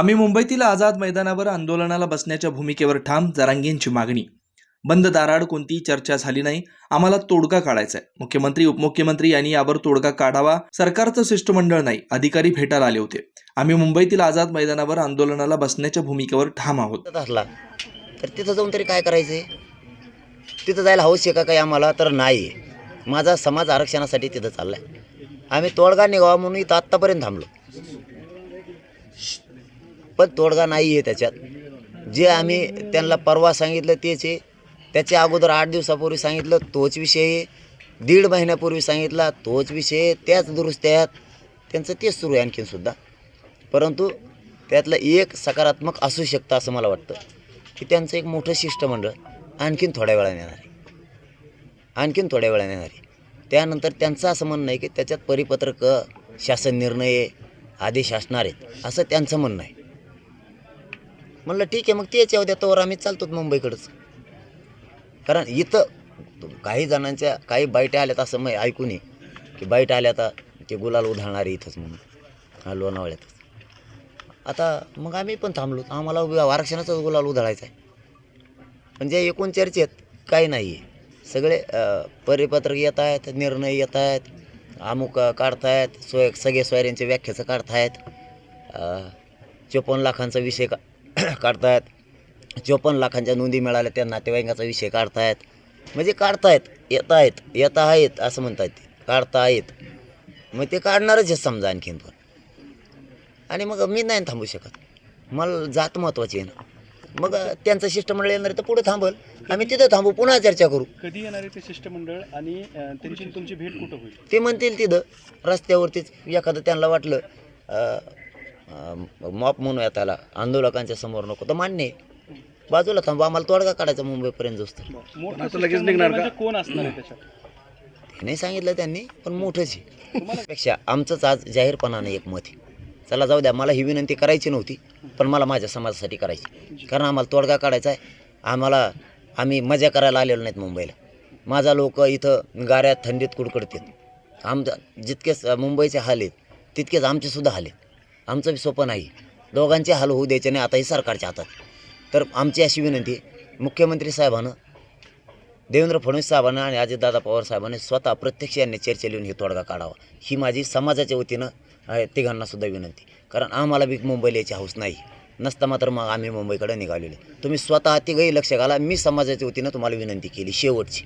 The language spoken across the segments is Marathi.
आम्ही मुंबईतील आझाद मैदानावर आंदोलनाला बसण्याच्या भूमिकेवर ठाम जरांगेंची मागणी. बंद दाराड कोणतीही चर्चा झाली नाही. आम्हाला तोडगा काढायचा आहे मुख्यमंत्री उपमुख्यमंत्री यांनी यावर तोडगा काढावा. सरकारचं शिष्टमंडळ नाही. अधिकारी भेटायला आले होते. आम्ही मुंबईतील आझाद मैदानावर आंदोलनाला बसण्याच्या भूमिकेवर ठाम आहोत. असला तर तिथं जाऊन तरी काय करायचं आहे तिथं जायला हौस आहे का काही आम्हाला? तर नाही. आहे माझा समाज आरक्षणासाठी तिथं चालला आहे आम्ही तोडगा निघावा म्हणून इथं आत्तापर्यंत थांबलो. पण तोडगा नाही आहे त्याच्यात. जे आम्ही त्यांना परवा सांगितलं तेच आहे. त्याच्या अगोदर आठ दिवसापूर्वी सांगितलं तोच विषय आहे. दीड महिन्यापूर्वी सांगितला तोच विषय त्याच त्याच दुरुस्त्यात त्यांचं तेच सुरू आहे आणखीनसुद्धा परंतु त्यातलं एक सकारात्मक असू शकतं असं मला वाटतं. की त्यांचं एक मोठं शिष्टमंडळ आणखीन थोड्या वेळाने येणार आहे. आणखीन थोड्या वेळाने येणार आहे. त्यानंतर त्यांचं असं म्हणणं आहे की त्याच्यात परिपत्रक शासन निर्णय आदेश असणार आहेत. असं त्यांचं म्हणणं आहे. म्हणलं ठीक आहे मग तेच येऊ द्या तोवर आम्ही चालतो मुंबईकडंच. कारण इथं काही जणांच्या काही बायट्या आल्यात असं मग ऐकून ये की बाईट आल्या आता ते गुलाल उधळणारे इथंच म्हणून हा लोणावळ्यातच. आता मग आम्ही पण थांबलो. आम्हाला आरक्षणाचाच गुलाल उधळायचा आहे. पण जे एकूण चर्चेत काही नाही आहे सगळे परिपत्रक येत आहेत निर्णय येत आहेत अमुक काढतायत सोय सगळे सोयऱ्यांच्या व्याख्याचं काढतायत. चोपन्न लाखांचा विषय का काढतायत. चोपन्न लाखांच्या नोंदी मिळाल्या त्या नातेवाईकाचा विषय काढतायत. म्हणजे काढतायत येत आहेत येत आहेत असं म्हणतात ते काढता आहेत मग ते काढणारच आहे समजा आणखीन पण. आणि मग मी नाही थांबू शकत. मला जात महत्त्वाची आहे ना. मग त्यांचं शिष्टमंडळ येणार तर पुढे थांबल. आम्ही तिथं थांबू पुन्हा चर्चा करू. कधी येणार आहे ते शिष्टमंडळ आणि अ, त्यांची तुमची भेट कुठं होईल? ते म्हणतील तिथं रस्त्यावरतीच एखादं त्यांना वाटलं मॉप म्हणूया त्याला. आंदोलकांच्या समोर नको. तर मान्य आहे. बाजूला थांबू. आम्हाला तोडगा काढायचा मुंबईपर्यंत जोस्त. मोठं शिष्टमंडळ म्हणजे कोण असणार आहे त्याच्यात? नाही सांगितलं त्यांनी पण मोठंच आहे. पेक्षा आमचंच आज जाहीरपणाने एक मत आहे. चला जाऊ द्या. मला ही विनंती करायची नव्हती पण मला माझ्या समाजासाठी करायची कारण आम्हाला तोडगा काढायचा आहे. आम्हाला आम्ही मजा करायला आलेलो नाहीत मुंबईला. माझा लोक इथं गाऱ्यात थंडीत कुडकडतात. आमचं जितकेच मुंबईचे हाल आहेत तितकेच आमचेसुद्धा हाल आहेत. आमचं बी सोपं नाही. दोघांचे हाल होऊ द्यायचे नाही आता हे सरकारच्या हातात. तर आमची अशी विनंती मुख्यमंत्री साहेबानं देवेंद्र फडणवीस साहेबांना आणि अजितदादा पवार साहेबांनी स्वतः प्रत्यक्ष यांनी चर्चा लिहून ही तोडगा काढावा. ही माझी समाजाच्या वतीनं आहे, तिघांना सुद्धा विनंती. कारण आम्हाला बी मुंबईला यायची हौस नाही. नसता मात्र मग आम्ही मुंबईकडे निघालेले. तुम्ही स्वतः तिघही लक्ष घाला. मी समाजाच्या वतीनं तुम्हाला विनंती केली शेवटची.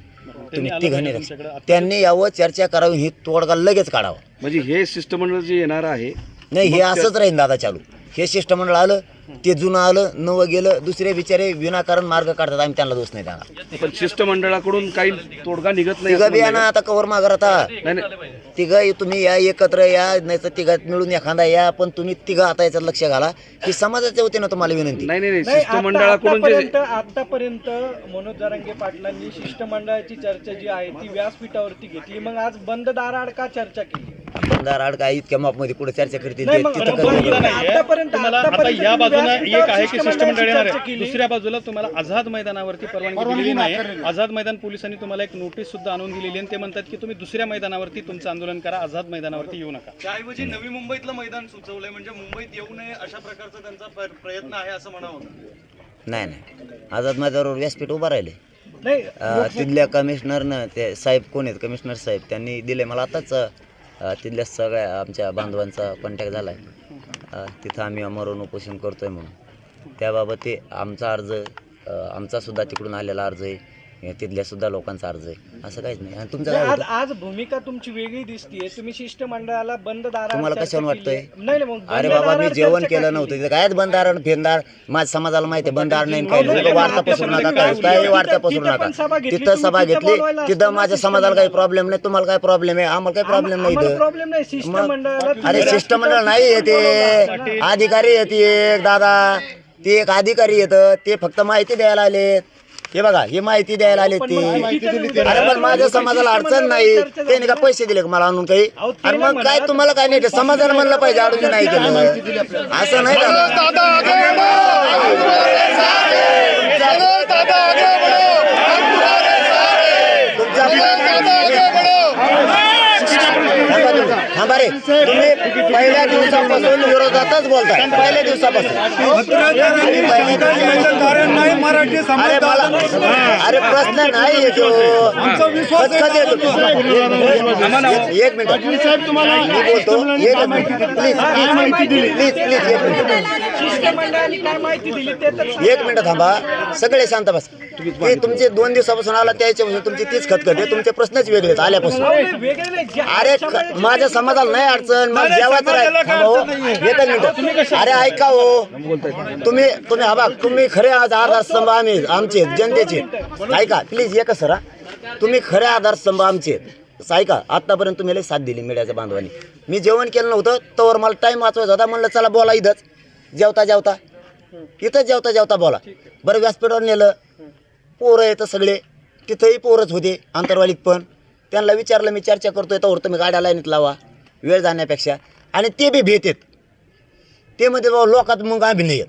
तुम्ही आलं तिघांनी लक्ष. त्यांनी यावं चर्चा करावी ही तोडगा लगेच काढावा. म्हणजे हे शिष्टमंडळ जे येणार आहे नाही हे असंच राहील दादा चालू. हे शिष्टमंडळ आलं ते जुनं आलं नवं गेलं दुसरे बिचारे विनाकारण मार्ग काढतात. आम्ही त्यांना दोष नाही देणार. पण शिष्टमंडळाकडून काही तोडगा निघत नाही तिघं असं बी या म्हणणं ना आता कवर मागर आता. नाही नाही. तिघं तुम्ही या एकत्र या नाही तर तिघात मिळून एखादा या पण तुम्ही तिघं आता याच्यात लक्ष घाला. ही समाजाच्या वतीनं तुम्हाला विनंती. नाही नाही नाही. नाही, शिष्टमंडळाकडून जे आतापर्यंत आतापर्यंत मनोज जरांगे पाटलांनी शिष्टमंडळाची चर्चा जी आहे ती व्यासपीठावरती घेतली. मग आज बंद दाराआड का चर्चा केली? बंदार आड काय इतक्या मापमध्ये कुठे चर्चा करतील नाही ते? मग तिथं बंद करतील. नाहीये. आतापर्यंत- तुम्हाला आता आतापर्यंत या बाजूला व्यासपीठावर एक आहे की शिष्टमंडळ शिष्टमंडळाची येणार चर्चा आहे? केली. दुसऱ्या बाजूला तुम्हाला आझाद मैदानावरती परवानगी दिलेली नाही आझाद मैदान पोलिसांनी तुम्हाला एक नोटीस सुद्धा आणून दिलेली आणि ते म्हणतात की तुम्ही दुसऱ्या मैदानावरती तुमचं आंदोलन करा आझाद मैदानावरती येऊ नका. त्याऐवजी नवी मुंबईतलं मैदान सुचवलंय म्हणजे मुंबईत येऊ नये अशा प्रकारचा त्यांचा प्र- प्रयत्न आहे असं म्हणावं नाही नाही. आझाद मैदानावर व्यासपीठ उभं राहिले नाही अं, तिथल्या कमिशनरनं ते साहेब कोण आहेत? कमिशनर साहेब त्यांनी दिले मला आताच तिथल्या सगळ्या आमच्या बांधवांचा कॉन्टॅक्ट झाला आहे तिथं आम्ही मरण उपोषण करतो आहे म्हणून. त्याबाबत ते आमचा अर्ज आमचासुद्धा तिकडून आलेला अर्ज आहे. तिथल्या सुद्धा लोकांचा अर्ज आहे. असं काहीच नाही. आणि तुमचं काय आज होतं? आज भूमिका तुमची वेगळी दिसतीये. तुम्ही शिष्टमंडळाला बंद दाराआड तुम्हाला चर्चा कशावर केली. वाटतंय? नाही नाही, मग अरे बंद बाबा मी जेवण चर्चा का केलं केली? नव्हतं तिथं काय बंदारण फेंदार माझ्या समाजाला माहिती आहे बंदार नाही काय नाही. वार्ता पसरू नका काय तिथं- वार्ता पसरू नका. पण सभा घेतली, तिथं सभा घेतली तिथं माझ्या समाजाला काही प्रॉब्लेम नाही तुम्हाला काय प्रॉब्लेम आहे? आम्हाला काही प्रॉब्लेम नाही आम्हाला इथं. प्रॉब्लेम नाही शिष्टमंडळाला अरे तुम्ही शिष्टमंडळ नाही येते अधिकारी येते एक दादा. ते एक अधिकारी येतं. ते फक्त माहिती द्यायला आलेत. हे बघा हे माहिती द्यायला आले ते. अरे पण माझ्या समाजाला अडचण नाही. त्यांनी का पैसे दिले का मला आणून काही अरे मग काय तुम्हाला काय नाही ते समाजाला म्हणलं पाहिजे अडचण नाही केलं. असं नाही थांबा रे. तुम्ही पहिल्या दिवसापासून विरोधातच बोलताय. पहिल्या दिवसापासून. अरे मला अरे प्रश्न नाही येतो एक मिनिट मी बोलतो. एक मिनिट. प्लीज प्लीज प्लीज एक मिनिट. एक मिनिट थांबा. सगळे शांत बस. तुमचे दोन दिवसापासून आला त्याच्यापासून तुमची तीच खतखत आहे. तुमचे प्रश्नच वेगळेच आल्यापासून. अरे माझ्या समाजाला नाही अडचण. मग जेवायचं राहील. हो. एकच मिनिट. अरे ऐका हो. तुम्ही तुम्ही हा बघ तुम्ही खरे आज आधारस्तंभ आम्ही आमचे जनतेचे ऐका प्लीज एकच सर तुम्ही खरे आधारस्तंभ आमचे आहेत. ऐका आत्तापर्यंत तुम्ही लई साथ दिली मीडियाच्या बांधवांनी. मी जेवण केलं नव्हतं तोवर मला टाईम वाचवायचा होता. म्हणलं चला बोला इथंच. जेवता जेवता. इथंच जेवता जेवता बोला. बरं व्यासपीठावर नेलं. पोरं येतं सगळे. तिथंही पोरच होते आंतरवालीत पण. त्यांना विचारलं मी चर्चा करतोय तर तुम्ही गाड्या लाईनीत लावा वेळ जाण्यापेक्षा. आणि ते बी भेट आहेत. ते म्हणते बाबा लोकात मग आम्ही नाही येत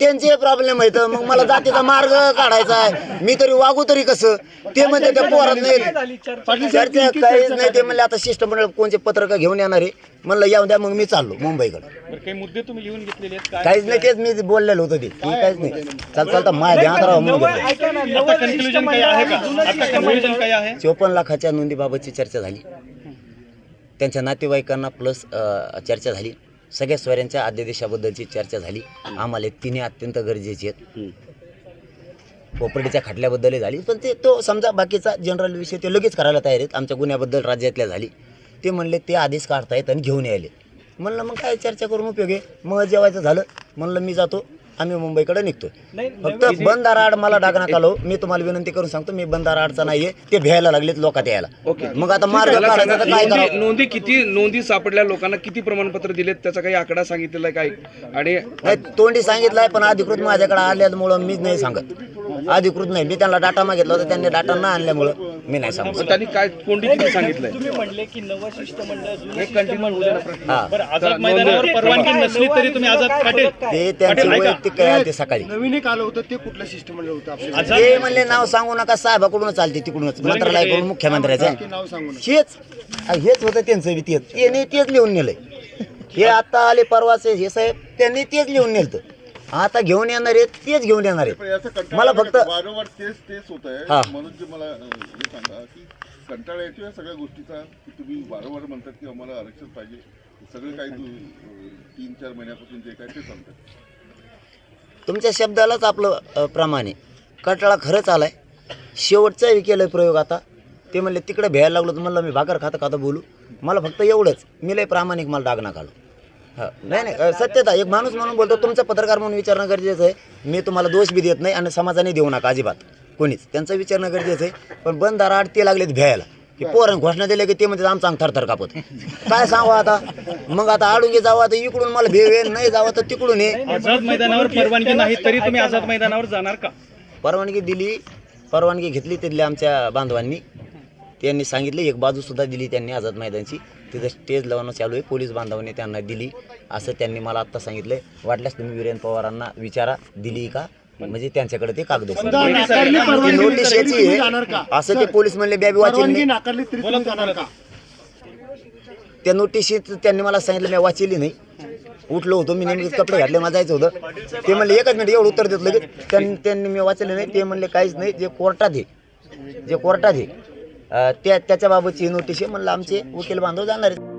त्यांचे प्रॉब्लेम आहेत. मग मला जातीचा मार्ग काढायचा आहे. मी तरी वागू तरी कसं? ते म्हणते त्या पोरात नाही. चर्चा काहीच नाही. ते म्हणले आता शिष्टमंडळ कोणचे पत्रक घेऊन येणार आहे? म्हणलं येऊन द्या मग मी चाललो मुंबईकडे. बरं, काही मुद्दे तुम्ही लिहून घेतलेले आहेत काय? काहीच नाही तेच मी बोललेलो होतो ते. काहीच नाही. चाल चालता माझ्या ध्यानात राहा म्हणून चोपन्न लाखाच्या नोंदीबाबतची चर्चा झाली. त्यांच्या नातेवाईकांना प्लस चर्चा झाली. सगळ्या स्वऱ्यांच्या अध्यादेशाबद्दलची चर्चा झाली. आम्हाला तिन्ही अत्यंत गरजेचे आहेत. कोपर्डीच्या खटल्याबद्दलही झाली. पण ते तो समजा बाकीचा जनरल विषय ते लगेच करायला तयार आहेत. आमच्या गुन्ह्याबद्दल राज्यातल्या झाली. ते म्हणले ते आदेश काढतायत आणि घेऊन यायले. म्हणलं मग काय चर्चा करून उपयोग आहे? मग जेवायचं झालं. म्हणलं मी जातो. आम्ही मुंबईकडे निघतोय. फक्त बंदार आड मला डाग नका लावू. मी तुम्हाला विनंती करून सांगतो मी बंदार आडचा नाहीये. ते भ्यायला लागलेत लोकात यायला. ओके. मग आता मार्ग मला काढायचा सांगा, तर काय नोंदी किती नोंदी सापडल्या लोकांना किती प्रमाणपत्र दिलेत त्याचा काही आकडा सांगितलेला आहे काय? आणि नाही तोंडी सांगितलंय पण अधिकृत माझ्याकडे आल्यामुळं मीच नाही सांगत. अधिकृत नाही. मी त्यांना डाटा मागितला होता. त्यांनी डाटा न आणल्यामुळं मी नाही सांगत पण त्यांनी काय कोणती किती सांगितलंय? तुम्ही म्हणले की नवं शिष्टमंडळ जुनं कंटिन्यू होऊ द्या ना प्रश्न. हा. बरं आझाद मैदानावर परवानगी नसली तरी तुम्ही आझाद पाटील ते त्यांचे वैयक्तिक काय आहे ते सकाळी. नवीन एक आलं होतं ते कुठलं शिष्टमंडळ होतं आझाद ते म्हणले नाव सांगू नका साहेबाकडूनच चालते तिकडूनच. मंत्रालयाकडून मुख्यमंत्र्याचं ते नाव सांगू नका. हेच. हेच होतं त्यांचं बी तेच. त्यांनी तेच लिहून नेलंय. हे आता आले परवाचे हे साहेब त्यांनी तेच लिहून नेलतं. आता घेऊन येणार आहेत तेच घेऊन येणार आहेत. मला फक्त वारंवार तेच तेच होत हा. आहे म्हणून जे मला अं, हे सांगा की कंटाळा येतो या सगळ्या गोष्टीचा की तुम्ही वारंवार म्हणतात की आम्हाला आरक्षण पाहिजे. सगळं काही तू, अं, तीन चार महिन्यापासून जे काय ते सांगतात. तुमच्या शब्दालाच आपलं अ, प्रमाण आहे. कटाळा खरंच आलाय. शेवटचाही केलं प्रयोग आता. ते म्हणले तिकडे भ्यायला लागलो तर म्हणलं मी भाकर खाता खाता बोलू. मला फक्त एवढंच. मी लय प्रामाणिक मला डाग नका घालू. हा. नाही नाही सत्यता एक माणूस म्हणून बोलतो तुमचा पत्रकार म्हणून विचारणं गरजेचं आहे. मी तुम्हाला दोष बी देत नाही आणि समाजाने देऊ नका अजिबात. कोणीच. त्यांचं विचारणं गरजेचं आहे. पण बंद दाराआड ते लागलेत भ्यायला. की पोरण घोषणा दिल्या की ते म्हणजे आमचा अंग थरथर कापत. काय सांगू आता? मग आता आडून जावं तर इकडून मला भेव नाही जावं तर तिकडून ये. आझाद मैदानावर परवानगी नाही तरी तुम्ही आझाद मैदानावर जाणार का? परवानगी दिली परवानगी घेतली तिथल्या आमच्या बांधवांनी. त्यांनी सांगितले एक बाजूसुद्धा दिली त्यांनी आझाद मैदानची. तिथं स्टेज लावणं चालू आहे. पोलीस बांधवांनी त्यांना दिली. असं त्यांनी मला आत्ता सांगितलं वाटल्यास तुम्ही वीरेन पवारांना विचारा दिली का? म्हणजे त्यांच्याकडे ते कागद नोटीस याची आहे. असं ते पोलीस म्हणले बॅबी वाचील परवानगी नाही नाकारली तरी तुम्ही जाणार का? त्या नोटिशीत त्यांनी मला सांगितलं मी वाचली नाही. उठलो होतो मी नेमके कपडे घातले मला जायचं होतं. ते म्हणले एकच मिनिट एवढं उत्तर देत लगेच. त्यांनी त्यांनी मी वाचले नाही ते म्हणले काहीच नाही जे कोर्टात आहे जे कोर्टात आहे त्या त्याच्याबाबतची नोटीस आहे. म्हणलं आमचे वकील बांधव जाणार आहेत.